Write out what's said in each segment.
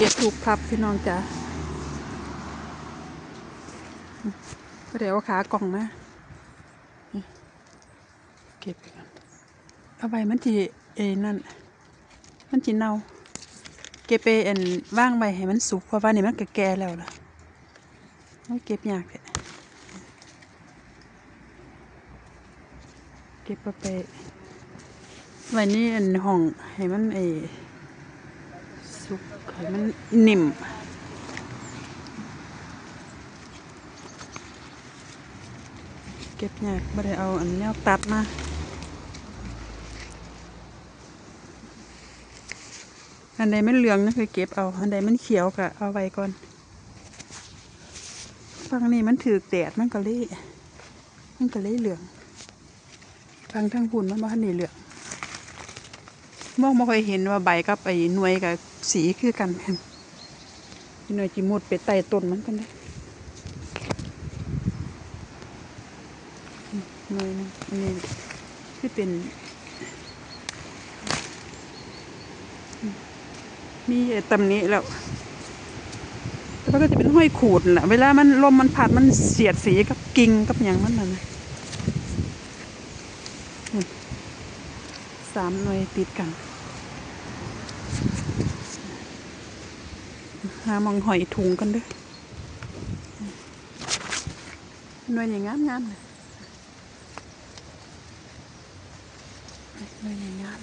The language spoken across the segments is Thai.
เก็บถูกพับพี่น้องจ้ะก็เดี๋ยวเอาขากล่องนะ เก็บก่อนเอาไปมันจีเอนั่น มันจีเน่า เก็บไปอันว่างไปให้มันสุกเพราะว่านี่มันแก่แล้วล่ะไม่เก็บยากเลยเก็บไปไว้นี่อันห้องให้มันไอ มันนิ่มเก็บยากไม่ได้เอาอันแนวตัดมาอันใดมันเหลืองนั่นคือเก็บเอา อันใดมันเขียวก็เอาไว้ก่อนฝั่งนี้มันถือแดดมันก็เลยมันก็เลยเหลืองฝั่งทางหุ่นมันบ่ทันได้เหลือง มองไม่ค่อยเห็นว่าใบกับไอ้หน่วยกับสีคือกันแม่นหน่วยจิมุดไปไต่ต้นมันกันได้หน่วยนึงอันนี้คือเป็น มีไอ้ตำนี้แล้วแต่มันก็จะเป็นห้อยขูดน่ะเวลามันลมมันพัดมันเสียดสีกับกิ่งกับอย่างมันน่ะนะสามหน่วยติดกัน หามองหอยถุงกันเด้วยหน่วยอย่างงามงามๆเลยหน่วยอย่างงาม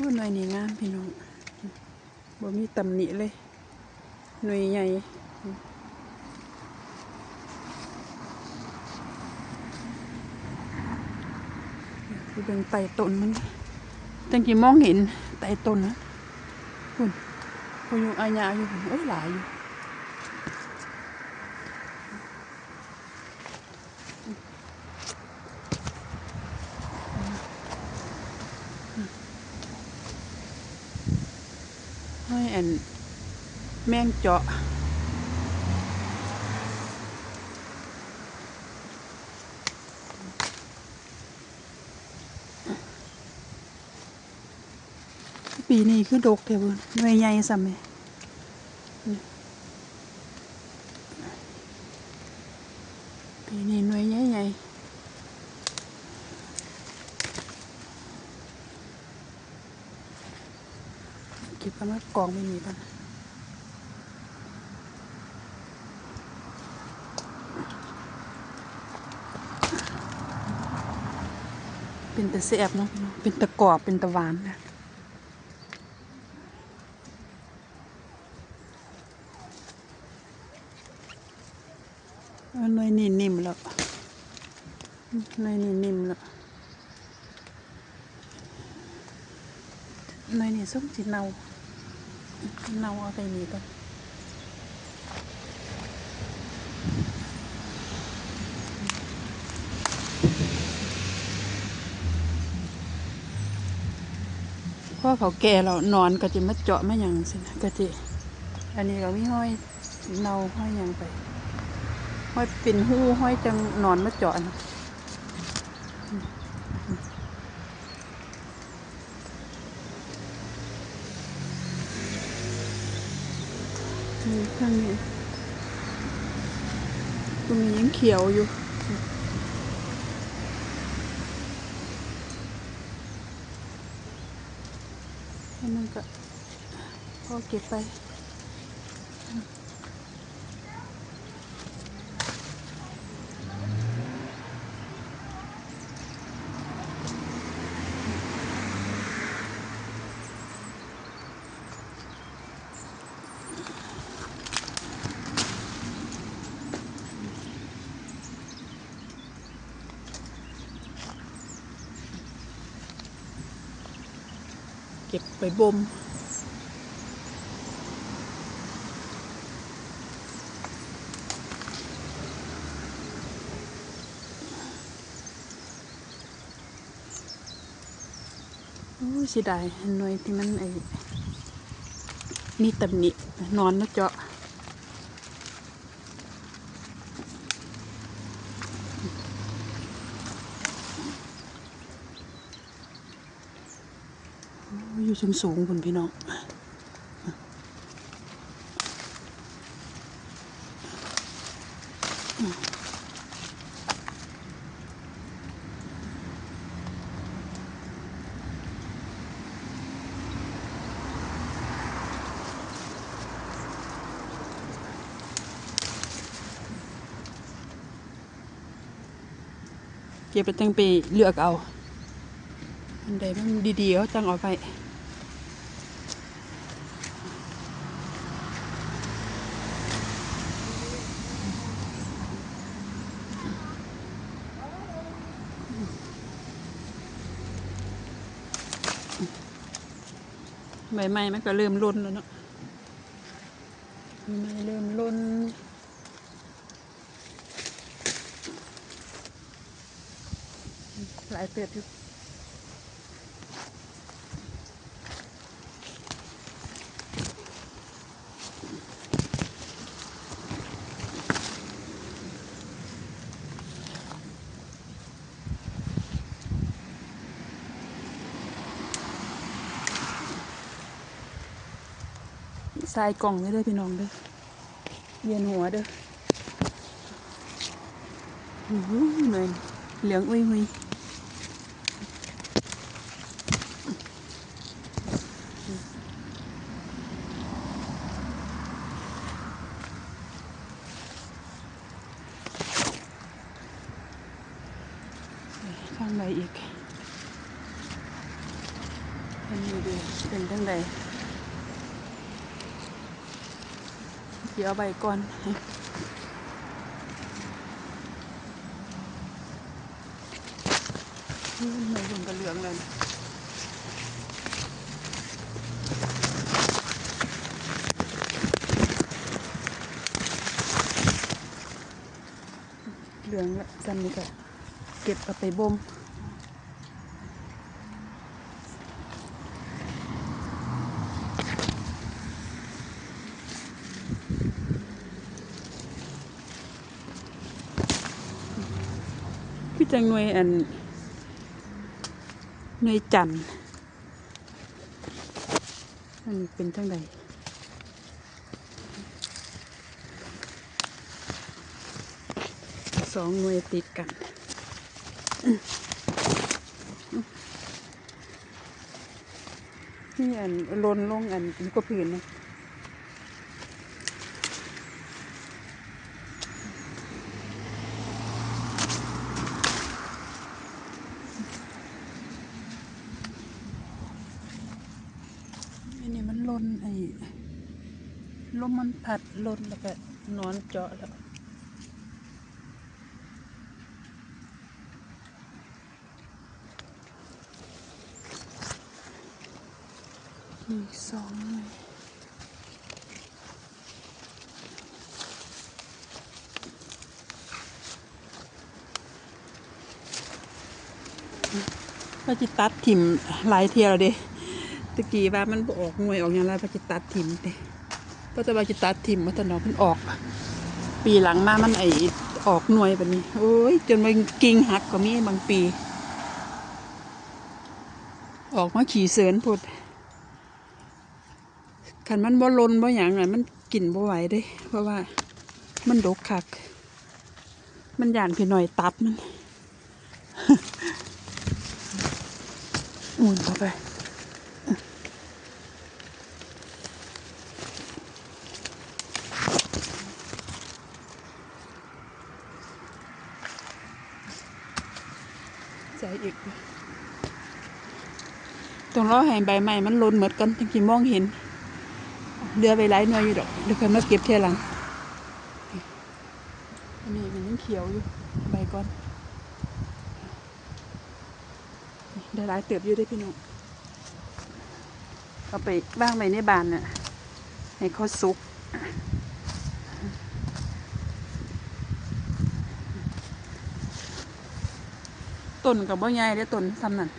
ว่าหน่วยนี้งามพี่น้องบ่มีตำหนิเลยหน่วยใหญ่คือเบิ่งไต่ต้นมัน จังกี่มองเห็นไต่ต้นนะคุณคุณอยู่อาญาอยู่พุ่นโอ้ยหลายอยู่ห้อยอันแมงเจาะ ปีนี้คือดกแถวหน่วยใหญ่ซ้ำเลยปีนี้หน่วยใหญ่ใหญ่เก็บกันว่ากองไม่มีป่ะเป็นตะแสบเนาะเป็นตะกรอบเป็นตะหวานนะ เอาหน่อยนี่นิ่มแล้ว หน่อยนี่นิ่มล้วหน่อยนี่ส้มสีเนาเนาเอาไปนี่ก่อนพอเขาแก่แล้วนอนก็จะมาเจาะมาอย่างสินะก็จะอันนี้เราไม่ห้อยเนาห้อยยังไปห้อยเป็นหู้ห้อยจังนอนมาเจาะนะ ข้างนี้ตรงนี้ยังเขียวอยู่อันนั้นก็พอเก็บไป เก็บไปบ่มโอ้สิได้หน่วยที่มันไอ้นี่ตำหนินอนแล้วเจาะ อยู่สูงสูงๆคุณพี่น้องเก็บไปตั้งไปเลือกเอาอันใดมันดีๆเขาจังเอาไป ใบไม้มันก็เริ่มร่นแล้วเนาะใบไม้เริ่มร่นหลายเติบอยู่ ทรายกล่องเลยเด้อพี่น้องเด้อเย็นหัวเด้ออื้อหือเหมือนเหลืองอุ้ยหุยข้างในอีกอันนี้ดูเป็นทั้งใด เดี๋ยวเอาใบก่อนนี่ไม่หุ่นกระเหลืองเลยนะเหลืองละจำนี่ก็เก็บเอาไปบ่ม จังหน่วยอันหน่วยจันอันนี้เป็นทั้งใดสองหน่วยติดกันนี่อันลนลงอันนี้ก็ผืนนะอันนี้มัน ลนไอ้ลมมันพัดลนแล้วก็นอนเจาะแล้วอีกสองหน่วยพระจิตัดถิ่มหลายเทียแล้วเด้ ตะกี้ว่ามันบออกหน่วยออกอย่างไรพระจิตัดถิ่มเด้ก็จะพระจิตัดถิ่มมาแต่นอมันออก ปีหลังมามันไอออกหน่วยแบบนี้ โอ้ยจนมันกิ่งหักก็มีบางปี ออกมาขี่เสือนพุดขันมันบ่ลนบ่หยังอะมันกินบ่ไหวเด้ เพราะว่ามันดกคัก มันหยานพี่หน่อยตับมันหมุนเข้าไปใส่อีก ต้องรอให้ใบไม้มันลนเหมดกันถึงจะมองเห็นเรือไปหลายหน่วยอยู่ดอกเดี๋ยวค่อยมาเก็บเทียหลังอันนี้มันยังเขียวอยู่ใบก่อนได้หลายเติบอยู่ได้พี่น้องเอาไปบ้างไว้ในบานน่ะให้เขาสุกต้นกับบ่ใหญ่ได้ต้นซ้ำนั่น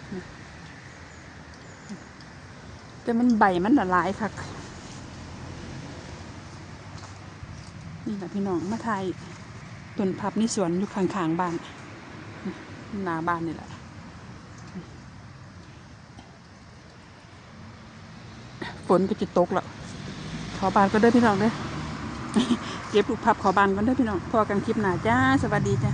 แต่มันใบมันละลายคักนี่แหละพี่น้องมาถ่ายต้นพับในสวนอยู่ข้างๆบ้านหน้าบ้านนี่แหละฝนก็จะตกแล้วขอบานก็ได้พี่น้องเด้อเก็บลูกพับขอบานก็ได้พี่น้องพอกันคลิปหน้าจ้า สวัสดีจ้า